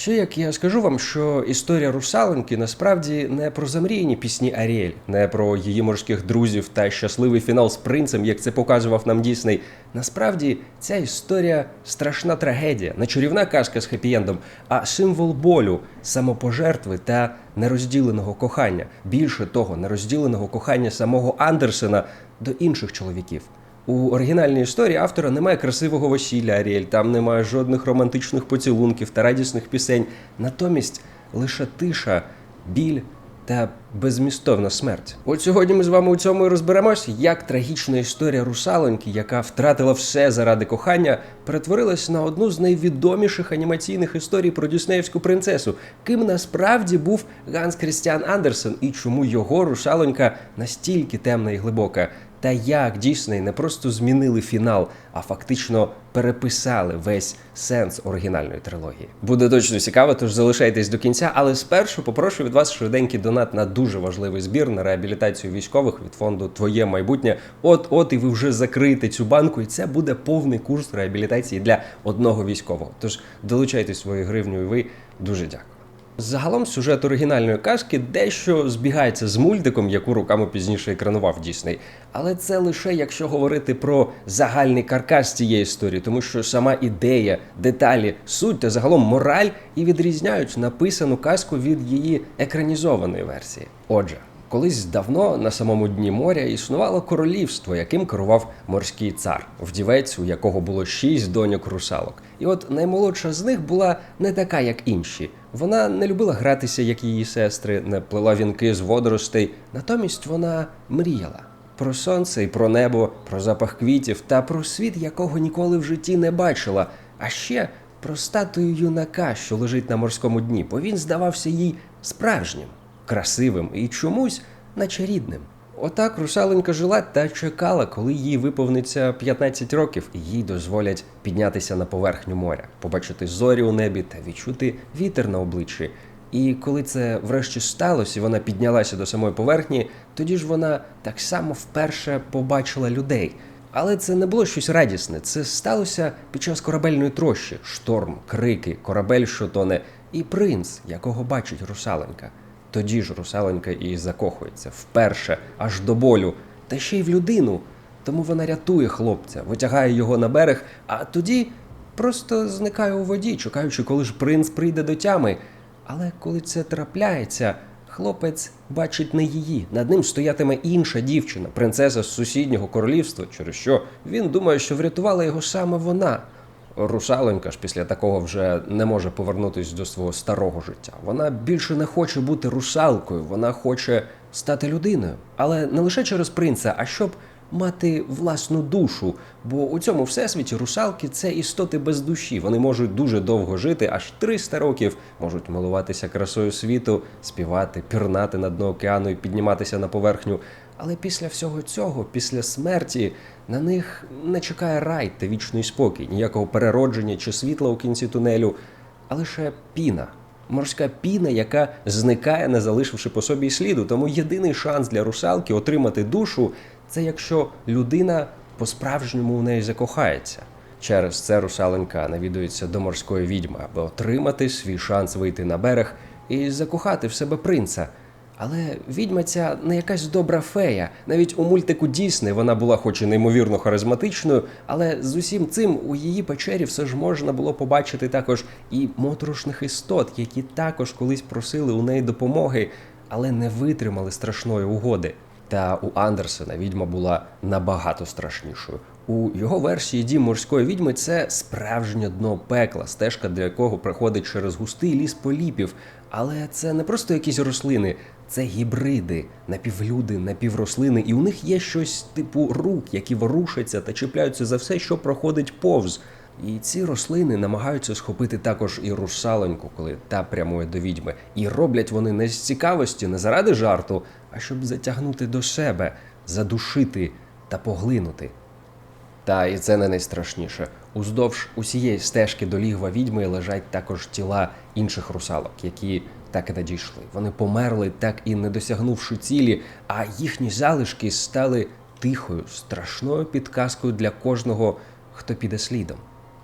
Ще як я скажу вам, що історія русалоньки насправді не про замріяні пісні Аріель, не про її морських друзів та щасливий фінал з принцем, як це показував нам Дісней. Насправді ця історія страшна трагедія, не чарівна казка з хеппі-ендом, а символ болю, самопожертви та нерозділеного кохання. Більше того, нерозділеного кохання самого Андерсена до інших чоловіків. У оригінальній історії автора немає красивого весілля Аріель, там немає жодних романтичних поцілунків та радісних пісень. Натомість лише тиша, біль та безмістовна смерть. От сьогодні ми з вами у цьому і розберемось, як трагічна історія русалоньки, яка втратила все заради кохання, перетворилась на одну з найвідоміших анімаційних історій про Діснеївську принцесу. Ким насправді був Ганс Крістіан Андерсен і чому його русалонька настільки темна і глибока. Та як Дісней не просто змінили фінал, а фактично переписали весь сенс оригінальної трилогії. Буде точно цікаво, тож залишайтесь до кінця. Але спершу попрошу від вас швиденький донат на дуже важливий збір на реабілітацію військових від фонду Твоє майбутнє. От, от і ви вже закриєте цю банку, і це буде повний курс реабілітації для одного військового. Тож долучайте свою гривню, і ви дуже дякую. Загалом сюжет оригінальної казки дещо збігається з мультиком, яку руками пізніше екранував Дісней. Але це лише якщо говорити про загальний каркас цієї історії, тому що сама ідея, деталі, суть та загалом мораль і відрізняють написану казку від її екранізованої версії. Отже. Колись давно на самому дні моря існувало королівство, яким керував морський цар, вдівець, у якого було шість доньок русалок. І от наймолодша з них була не така, як інші. Вона не любила гратися, як її сестри, не плела вінки з водоростей. Натомість вона мріяла про сонце і про небо, про запах квітів та про світ, якого ніколи в житті не бачила. А ще про статую юнака, що лежить на морському дні, бо він здавався їй справжнім красивим і чомусь, наче рідним. Отак русаленька жила та чекала, коли їй виповниться 15 років, і їй дозволять піднятися на поверхню моря, побачити зорі у небі та відчути вітер на обличчі. І коли це врешті сталося, і вона піднялася до самої поверхні, тоді ж вона так само вперше побачила людей. Але це не було щось радісне. Це сталося під час корабельної трощі: шторм, крики, корабель, що тоне, і принц, якого бачить русаленька. Тоді ж русаленька і закохується вперше, аж до болю, та ще й в людину. Тому вона рятує хлопця, витягає його на берег, а тоді просто зникає у воді, чекаючи, коли ж принц прийде до тями. Але коли це трапляється, хлопець бачить не її. Над ним стоятиме інша дівчина, принцеса з сусіднього королівства, через що він думає, що врятувала його саме вона. Русалонька ж після такого вже не може повернутися до свого старого життя. Вона більше не хоче бути русалкою, вона хоче стати людиною. Але не лише через принца, а щоб мати власну душу. Бо у цьому всесвіті русалки це істоти без душі. Вони можуть дуже довго жити, аж 300 років, можуть милуватися красою світу, співати, пірнати на дно океану і підніматися на поверхню. Але після всього цього, після смерті, на них не чекає рай та вічний спокій, ніякого переродження чи світла у кінці тунелю, а лише піна. Морська піна, яка зникає, не залишивши по собі сліду. Тому єдиний шанс для русалки отримати душу це якщо людина по-справжньому в неї закохається. Через це русаленька навідується до морської відьми, аби отримати свій шанс вийти на берег і закохати в себе принца. Але відьма ця не якась добра фея. Навіть у мультику Дісни вона була, хоч і неймовірно харизматичною, але з усім цим у її печері все ж можна було побачити також і моторошних істот, які також колись просили у неї допомоги, але не витримали страшної угоди. Та у Андерсена відьма була набагато страшнішою. У його версії дім морської відьми це справжнє дно пекла, стежка для якого проходить через густий ліс поліпів. Але це не просто якісь рослини, це гібриди, напівлюди, напіврослини, і у них є щось типу рук, які ворушаться та чіпляються за все, що проходить повз. І ці рослини намагаються схопити також і русалоньку, коли та прямує до відьми. І роблять вони не з цікавості, не заради жарту, а щоб затягнути до себе, задушити та поглинути. Та і це не найстрашніше. Уздовж усієї стежки до лігва відьми лежать також тіла інших русалок, які так і не дійшли. Вони померли, так і не досягнувши цілі, а їхні залишки стали тихою, страшною підказкою для кожного, хто піде слідом.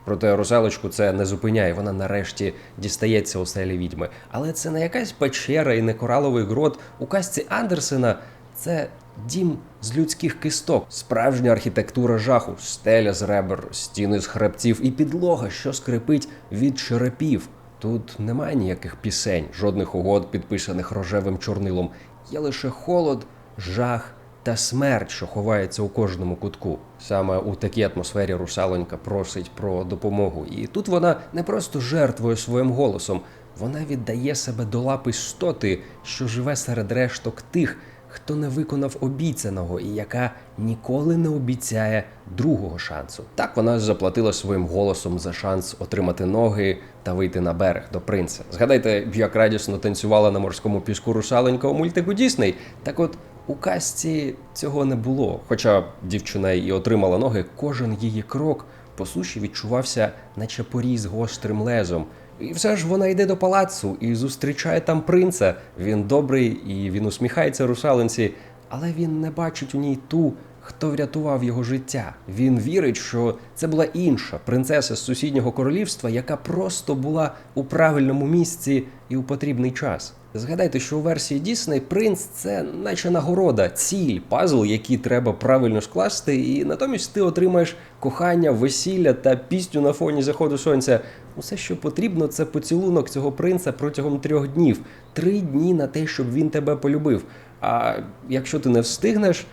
Проте русалочку це не зупиняє. Вона нарешті дістається оселі відьми. Але це не якась печера і не кораловий грот. У казці Андерсена це дім з людських кисток, справжня архітектура жаху, стеля з ребер, стіни з хребців і підлога, що скрипить від черепів. Тут немає ніяких пісень, жодних угод, підписаних рожевим чорнилом. Є лише холод, жах та смерть, що ховається у кожному кутку. Саме у такій атмосфері русалонька просить про допомогу. І тут вона не просто жертвує своїм голосом, вона віддає себе до лапи стоти, що живе серед решток тих, хто не виконав обіцяного і яка ніколи не обіцяє другого шансу. Так вона заплатила своїм голосом за шанс отримати ноги та вийти на берег до принца. Згадайте, як радісно танцювала на морському піску русаленька у мультику Дісней. Так от у казці цього не було. Хоча дівчина і отримала ноги, кожен її крок по суші відчувався, наче поріз гострим лезом. І все ж вона йде до палацу і зустрічає там принца. Він добрий і він усміхається русалинці, але він не бачить у ній ту, хто врятував його життя. Він вірить, що це була інша принцеса з сусіднього королівства, яка просто була у правильному місці і у потрібний час. Згадайте, що у версії Дісней принц це наче нагорода, ціль, пазл, який треба правильно скласти, і натомість ти отримаєш кохання, весілля та пісню на фоні заходу сонця. Усе, що потрібно, це поцілунок цього принца протягом трьох днів, три дні на те, щоб він тебе полюбив. А якщо ти не встигнеш,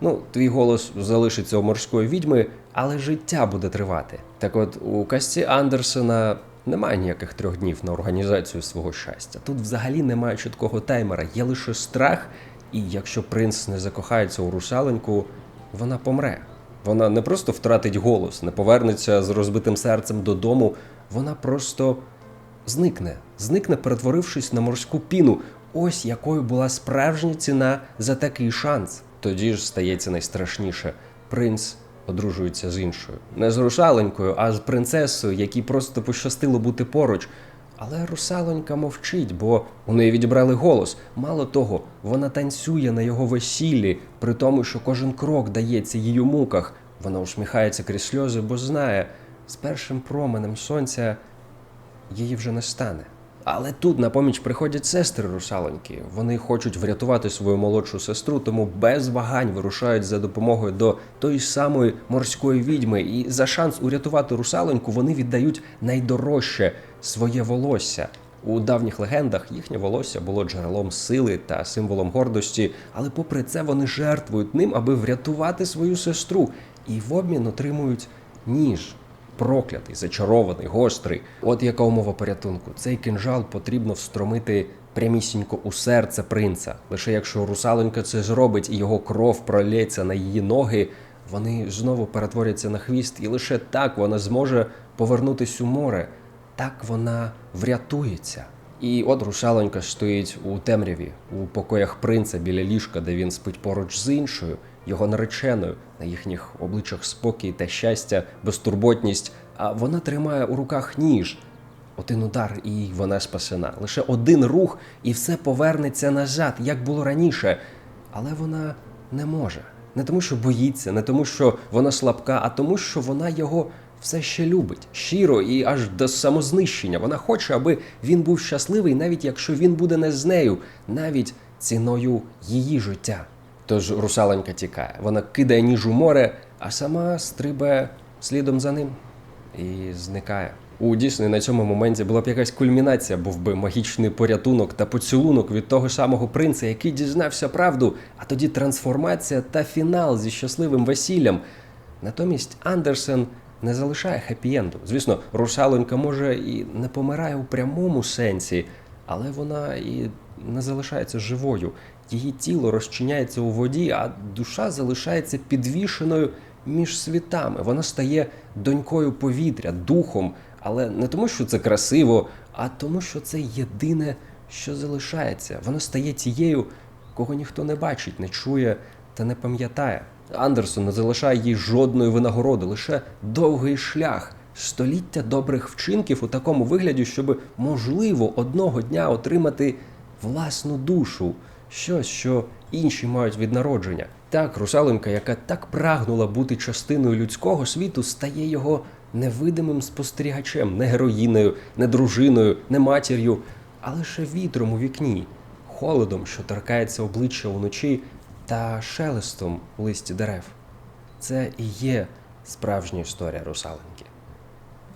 ну твій голос залишиться у морської відьми, але життя буде тривати. Так от у казці Андерсена немає ніяких трьох днів на організацію свого щастя. Тут взагалі немає чіткого таймера, є лише страх, і якщо принц не закохається у русаленьку, вона помре. Вона не просто втратить голос, не повернеться з розбитим серцем додому, вона просто зникне, зникне, перетворившись на морську піну. Ось якою була справжня ціна за такий шанс. Тоді ж стається найстрашніше. Принц одружується з іншою. Не з русаленькою, а з принцесою, якій просто пощастило бути поруч. Але русалонька мовчить, бо у неї відібрали голос. Мало того, вона танцює на його весіллі, при тому, що кожен крок дається їй у муках. Вона усміхається крізь сльози, бо знає, з першим променем сонця її вже не стане. Але тут на поміч приходять сестри русалоньки. Вони хочуть врятувати свою молодшу сестру, тому без вагань вирушають за допомогою до тої самої морської відьми. І за шанс урятувати русалоньку вони віддають найдорожче своє волосся. У давніх легендах їхнє волосся було джерелом сили та символом гордості, але попри це вони жертвують ним, аби врятувати свою сестру, і в обмін отримують ніж проклятий, зачарований, гострий. От яка умова порятунку. Цей кинжал потрібно встромити прямісінько у серце принца. Лише якщо русаленька це зробить і його кров пролється на її ноги, вони знову перетворяться на хвіст, і лише так вона зможе повернутись у море. Так вона врятується. І от русалонька стоїть у темряві, у покоях принца біля ліжка, де він спить поруч з іншою, його нареченою, на їхніх обличчях спокій та щастя, безтурботність. А вона тримає у руках ніж. Один удар, і вона спасена. Лише один рух, і все повернеться назад, як було раніше. Але вона не може. Не тому, що боїться, не тому, що вона слабка, а тому, що вона його все ще любить щиро і аж до самознищення. Вона хоче, аби він був щасливий, навіть якщо він буде не з нею, навіть ціною її життя. Тож русаленька тікає. Вона кидає ніж у море, а сама стрибає слідом за ним і зникає. У Дісней на цьому моменті була б якась кульмінація, був би магічний порятунок та поцілунок від того самого принца, який дізнався правду, а тоді трансформація та фінал зі щасливим весіллям. Натомість Андерсен не залишає хеппі-енду. Звісно, русалонька може і не помирає у прямому сенсі, але вона і не залишається живою. Її тіло розчиняється у воді, а душа залишається підвішеною між світами. Вона стає донькою повітря, духом, але не тому, що це красиво, а тому, що це єдине, що залишається. Вона стає тією, кого ніхто не бачить, не чує та не пам'ятає. Андерсон не залишає їй жодної винагороди, лише довгий шлях, століття добрих вчинків у такому вигляді, щоб можливо одного дня отримати власну душу, щось, що інші мають від народження. Так, русалонька, яка так прагнула бути частиною людського світу, стає його невидимим спостерігачем, не героїною, не дружиною, не матір'ю, а лише вітром у вікні, холодом, що торкається обличчя уночі, та шелестом у листі дерев. Це і є справжня історія русаленьки.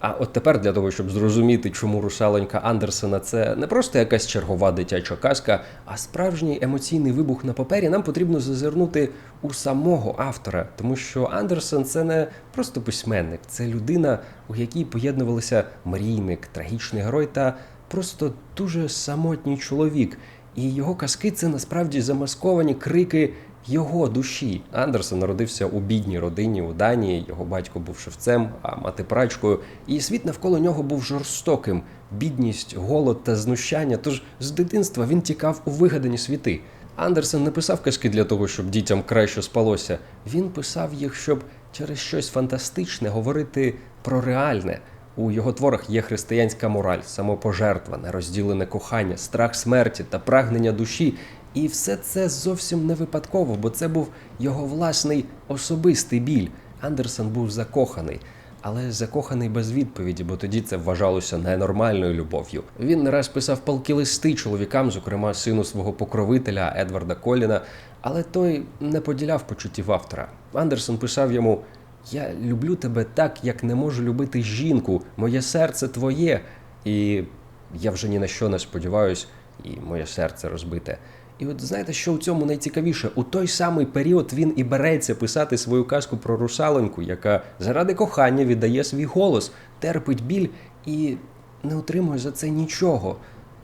А от тепер для того, щоб зрозуміти, чому русаленька Андерсена це не просто якась чергова дитяча казка, а справжній емоційний вибух на папері, нам потрібно зазирнути у самого автора, тому що Андерсен це не просто письменник, це людина, у якій поєднувалися мрійник, трагічний герой та просто дуже самотній чоловік. І його казки це насправді замасковані крики його душі. Андерсен народився у бідній родині у Данії. Його батько був шевцем, а мати прачкою. І світ навколо нього був жорстоким. Бідність, голод та знущання. Тож з дитинства він тікав у вигадані світи. Андерсен не писав казки для того, щоб дітям краще спалося. Він писав їх, щоб через щось фантастичне говорити про реальне. У його творах є християнська мораль, самопожертва, нерозділене кохання, страх смерті та прагнення душі. І все це зовсім не випадково, бо це був його власний особистий біль. Андерсон був закоханий, але закоханий без відповіді, бо тоді це вважалося ненормальною любов'ю. Він не раз писав палки листи чоловікам, зокрема сину свого покровителя Едварда Коліна, але той не поділяв почуттів автора. Андерсон писав йому. Я люблю тебе так, як не можу любити жінку. Моє серце твоє. І я вже ні на що не сподіваюсь, і моє серце розбите. І от знаєте, що у цьому найцікавіше? У той самий період він і береться писати свою казку про русаленьку, яка заради кохання віддає свій голос, терпить біль і не отримує за це нічого,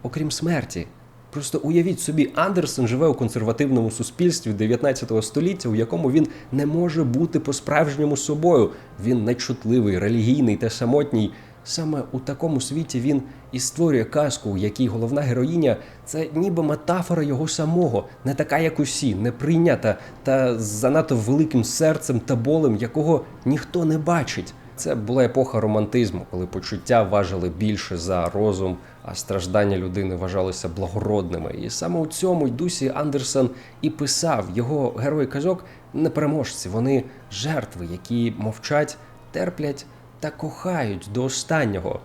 окрім смерті. Просто уявіть собі, Андерсон живе у консервативному суспільстві 19 століття, у якому він не може бути по-справжньому собою. Він нечутливий, релігійний та самотній. Саме у такому світі він і створює казку, у якій головна героїня це ніби метафора його самого, не така, як усі, не прийнята та з занадто великим серцем та болем, якого ніхто не бачить. Це була епоха романтизму, коли почуття важили більше за розум, а страждання людини вважалися благородними. І саме у цьому й дусі Андерсон і писав його герої казок непереможці. Вони жертви, які мовчать, терплять та кохають до останнього,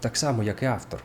так само, як і автор.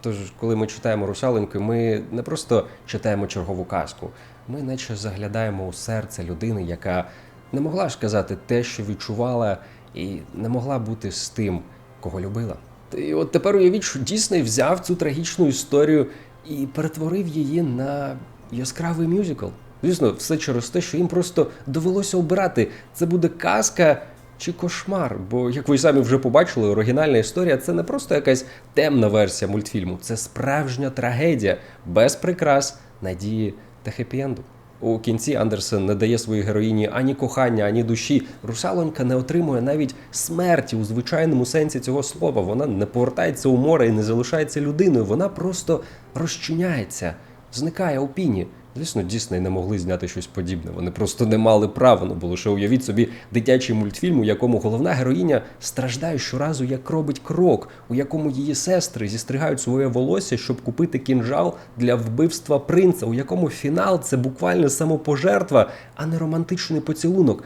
Тож, коли ми читаємо русаленьку, ми не просто читаємо чергову казку, ми наче заглядаємо у серце людини, яка не могла ж сказати те, що відчувала, і не могла бути з тим, кого любила. І от тепер уявіть, що Дісней взяв цю трагічну історію і перетворив її на яскравий мюзикл. Звісно, все через те, що їм просто довелося обирати. Це буде казка чи кошмар. Бо, як ви самі вже побачили, оригінальна історія це не просто якась темна версія мультфільму, це справжня трагедія без прикрас, надії та хеппі-енду. У кінці Андерсен не дає своїй героїні ані кохання, ані душі. Русалонька не отримує навіть смерті у звичайному сенсі цього слова. Вона не повертається у море і не залишається людиною. Вона просто розчиняється, зникає у піні. Звісно, Дісней не могли зняти щось подібне. Вони просто не мали права. Ну бо лише уявіть собі дитячий мультфільм, у якому головна героїня страждає щоразу, як робить крок, у якому її сестри зістригають своє волосся, щоб купити кінжал для вбивства принца, у якому фінал це буквально самопожертва, а не романтичний поцілунок.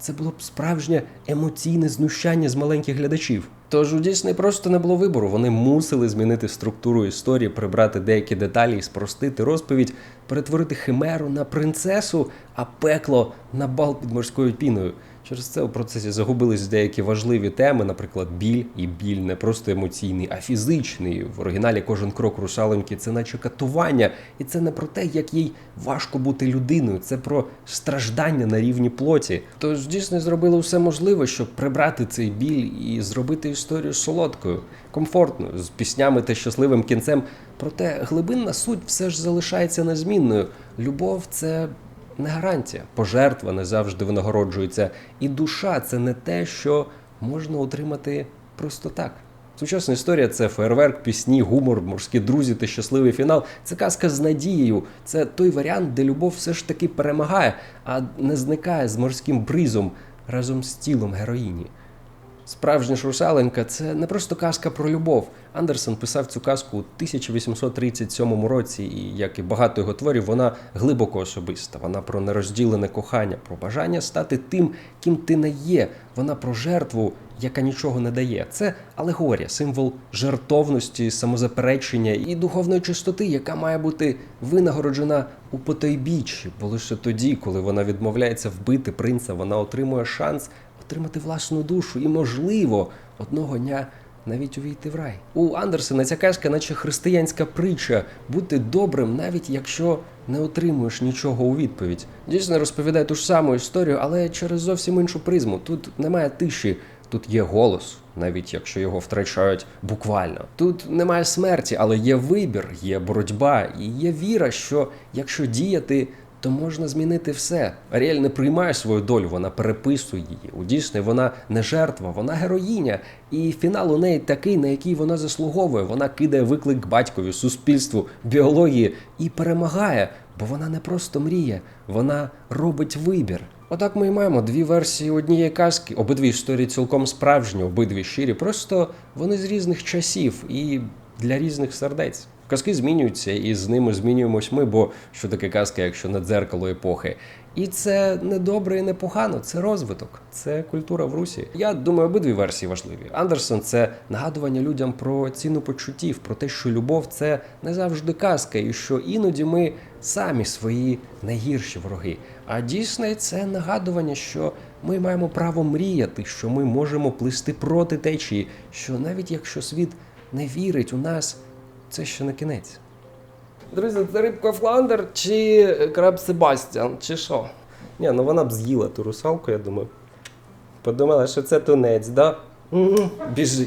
Це було б справжнє емоційне знущання з маленьких глядачів. Тож у Дісней просто не було вибору. Вони мусили змінити структуру історії, прибрати деякі деталі і спростити розповідь, перетворити химеру на принцесу, а пекло на бал під морською піною. Через це у процесі загубились деякі важливі теми, наприклад, біль і біль не просто емоційний, а фізичний. В оригіналі кожен крок русаленьки це наче катування, і це не про те, як їй важко бути людиною, це про страждання на рівні плоті. Тож дійсно зробили все можливе, щоб прибрати цей біль і зробити історію солодкою, комфортною, з піснями та щасливим кінцем. Проте глибинна суть все ж залишається незмінною. Любов це не гарантія. Пожертва не завжди винагороджується. І душа це не те, що можна отримати просто так. Сучасна історія це фейерверк, пісні, гумор, морські друзі та щасливий фінал. Це казка з надією. Це той варіант, де любов все ж таки перемагає, а не зникає з морським бризом разом з тілом героїні. Справжня ж русаленька це не просто казка про любов. Андерсен писав цю казку у 1837 році, і як і багато його творів, вона глибоко особиста. Вона про нерозділене кохання, про бажання стати тим, ким ти не є. Вона про жертву, яка нічого не дає. Це алегорія, символ жертовності, самозаперечення і духовної чистоти, яка має бути винагороджена у потойбіччі. Бо лише тоді, коли вона відмовляється вбити принца, вона отримує шанс отримати власну душу і, можливо, одного дня навіть увійти в рай. У Андерсена ця казка, наче християнська притча, бути добрим, навіть якщо не отримуєш нічого у відповідь. Дійсно розповідає ту ж саму історію, але через зовсім іншу призму. Тут немає тиші. Тут є голос, навіть якщо його втрачають буквально. Тут немає смерті, але є вибір, є боротьба і є віра, що якщо діяти, то можна змінити все. Аріель не приймає свою долю, вона переписує її. У Дісней вона не жертва, вона героїня. І фінал у неї такий, на який вона заслуговує. Вона кидає виклик батькові, суспільству, біології і перемагає, бо вона не просто мріє, вона робить вибір. Отак ми і маємо дві версії однієї казки. Обидві історії цілком справжні, обидві щирі. Просто вони з різних часів і для різних сердець. Казки змінюються, і з ними змінюємось ми, бо що таке казка, якщо не дзеркало епохи? І це не добре і не погано, це розвиток, це культура в Русі. Я думаю, обидві версії важливі. Андерсон це нагадування людям про ціну почуттів, про те, що любов це не завжди казка, і що іноді ми самі свої найгірші вороги. А Дісней це нагадування, що ми маємо право мріяти, що ми можемо плисти проти течії, що навіть якщо світ не вірить у нас, це ще не кінець. Друзі, це рибка Фландер чи краб Себастьян, чи що? Ні, ну вона б з'їла ту русалку, я думаю. Подумала, що це тунець, да? Угу. Біжи.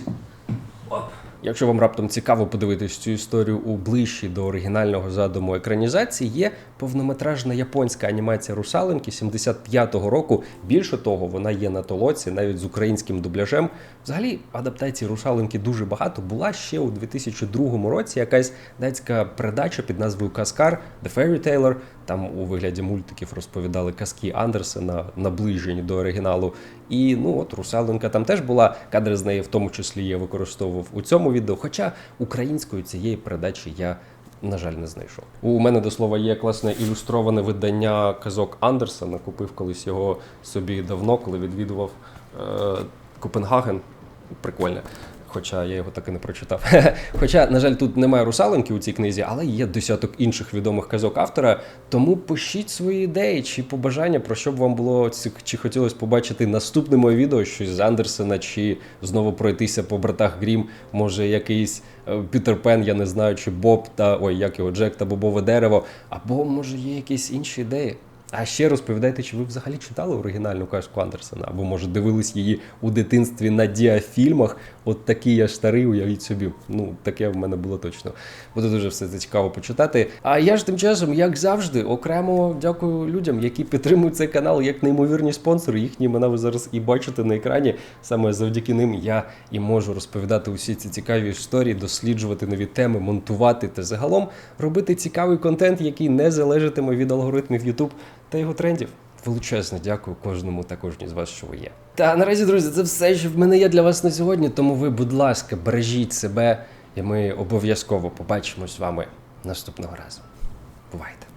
Якщо вам раптом цікаво подивитись цю історію у ближчій до оригінального задуму екранізації, є повнометражна японська анімація русаленки 75-го року. Більше того, вона є на толоці, навіть з українським дубляжем. Взагалі, адаптацій русаленки дуже багато. Була ще у 2002 році якась датська передача під назвою Каскар The Fairy Tailor. Там у вигляді мультиків розповідали казки Андерсена, наближені до оригіналу. І ну от русаленка там теж була. Кадри з неї в тому числі я використовував у цьому відео. Хоча українською цієї передачі я. На жаль, не знайшов. У мене до слова є класне ілюстроване видання казок Андерсена. Купив колись його собі давно, коли відвідував е, Копенгаген. Прикольне. Хоча я його так і не прочитав. Хоча, на жаль, тут немає русаленки у цій книзі, але є десяток інших відомих казок автора. Тому пишіть свої ідеї чи побажання, про що б вам було чи хотілося побачити наступне моє відео, щось з Андерсена, чи знову пройтися по братах Грім, може якийсь е, Пітер Пен, я не знаю, чи Боб та ой, як його Джек та Бобове дерево, або може є якісь інші ідеї. А ще розповідайте, чи ви взагалі читали оригінальну казку Андерсена, або може дивились її у дитинстві на діафільмах. От такий я старий, уявіть собі. Ну, таке в мене було точно. Буде дуже все це цікаво почитати. А я ж тим часом, як завжди, окремо дякую людям, які підтримують цей канал як неймовірні спонсори. Їхні імена ви зараз і бачите на екрані. Саме завдяки ним я і можу розповідати усі ці цікаві історії, досліджувати нові теми, монтувати та загалом робити цікавий контент, який не залежатиме від алгоритмів YouTube та його трендів. Величезно дякую кожному та кожній з вас, що ви є. Та наразі, друзі, це все, що в мене є для вас на сьогодні. Тому ви, будь ласка, бережіть себе, і ми обов'язково побачимось з вами наступного разу. Бувайте!